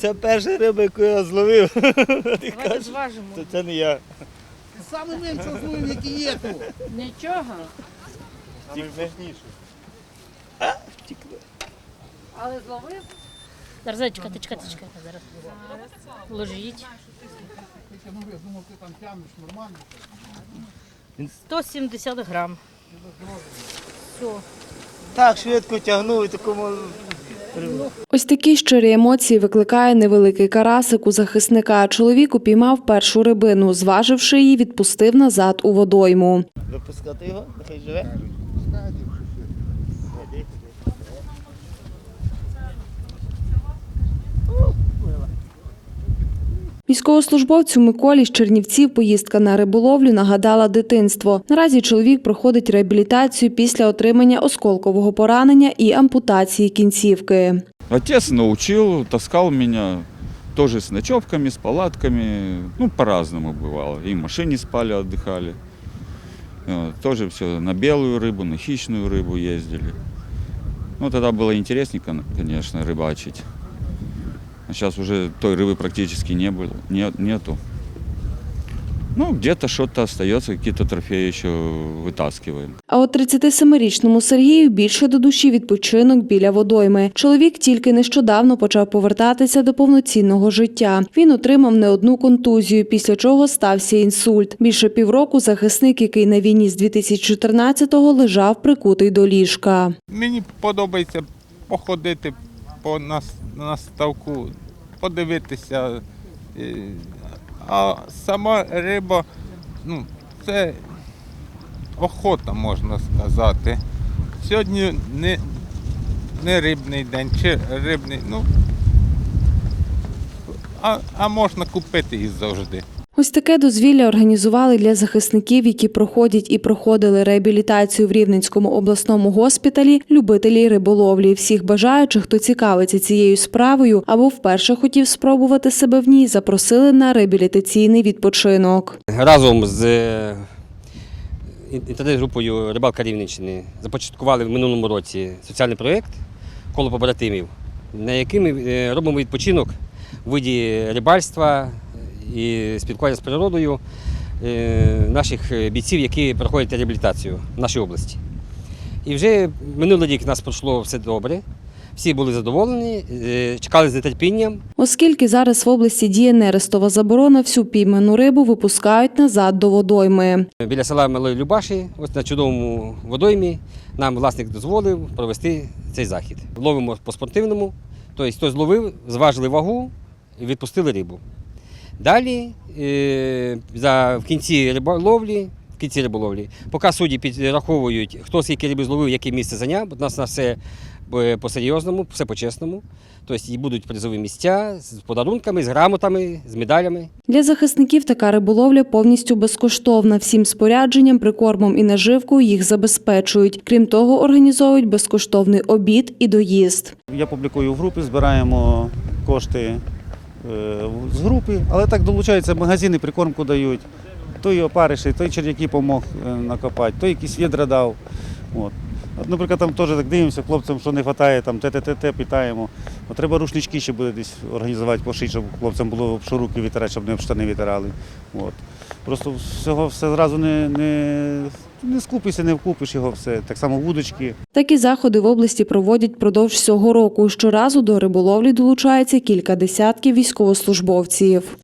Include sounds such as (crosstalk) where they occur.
Це перша риба, яку я зловив. (laughs) Ти Давайте кажеш, зважимо. це, це не я. Саме менше зловив, які є тут. Нічого. Але зловив. Зараз, зайчика, ти чекай, ти чекай, зараз. Ложіть. Ну, я думав, ти там тягнеш нормально. 170 грам. Все. Так швидко тягнув і такому. Ось такі щирі емоції викликає невеликий карасик у захисника. Чоловік упіймав першу рибину, зваживши її, відпустив назад у водойму. Випускати його, нехай живе. Військовослужбовцю Миколі з Чернівців поїздка на риболовлю нагадала дитинство. Наразі чоловік проходить реабілітацію після отримання осколкового поранення і ампутації кінцівки. Отец научил, таскал меня тоже с ночевками, с палатками. Ну, по-разному бывало. И в машине спали, отдыхали. Вот, Тоже все на белую рыбу, на хищную рыбу ездили. Ну, тогда было интереснее, кон- конечно, рыбачить. А сейчас уже той рыбы практически не было, нет, нету. Ну, где-то что-то остается, какие-то трофеи еще вытаскиваем. А от 37-річному Сергію більше до душі відпочинок біля водойми. Чоловік тільки нещодавно почав повертатися до повноцінного життя. Він отримав не одну контузію, після чого стався інсульт. Більше півроку захисник, який на війні з 2014-го лежав прикутий до ліжка. Мені подобається походити по нас, на ставку, подивитися. А сама риба, ну, це охота, можна сказати. Сьогодні не, не рибний день, чи рибний, ну, а, а можна купити і завжди. Ось таке дозвілля організували для захисників, які проходять і проходили реабілітацію в Рівненському обласному госпіталі, любителі риболовлі. Всіх бажаючих, хто цікавиться цією справою або вперше хотів спробувати себе в ній, запросили на реабілітаційний відпочинок. разом з е, ін- інтернет-групою Рибалка Рівненщини започаткували в минулому році соціальний проєкт коло побратимів, на який ми е, робимо відпочинок у виді рибальства і спілкування з природою е, наших е, бійців, які проходять реабілітацію в нашій області. І вже минулий рік у нас пройшло все добре. Всі були задоволені, е, чекали з нетерпінням. Оскільки зараз в області діє нерестова заборона, всю пійману рибу випускають назад до водойми. Біля села Малої Любаші, ось на чудовому водоймі, нам власник дозволив провести цей захід. Ловимо по спортивному, тобто хтось зловив, зважили вагу і відпустили рибу. Далі е, за, в кінці риболовлі, в кінці риболовлі, поки судді підраховують, хто скільки риби зловив, яке місце зайняв, бо у нас на все е, по-серйозному, все по-чесному. Тобто і будуть призові місця з подарунками, з грамотами, з медалями. Для захисників така риболовля повністю безкоштовна. Всім спорядженням, прикормом і наживкою їх забезпечують. Крім того, організовують безкоштовний обід і доїзд. Я публікую в групі, збираємо кошти з групи, але так долучаються магазини, прикормку дають. Той опариші, той черв'яки допомог накопати, той якісь відра дав. От. От, наприклад, там теж так дивимося, хлопцям, що не вистачає, там те-те-те, питаємо. От, треба рушнички ще буде десь організувати, пошити, щоб хлопцям було що руки витирати, щоб не штани витирали. От. Просто всього все зразу не, не, не скупишся, не вкупиш його все. Так само вудочки. Такі заходи в області проводять продовж всього року. Щоразу до риболовлі долучається кілька десятків військовослужбовців.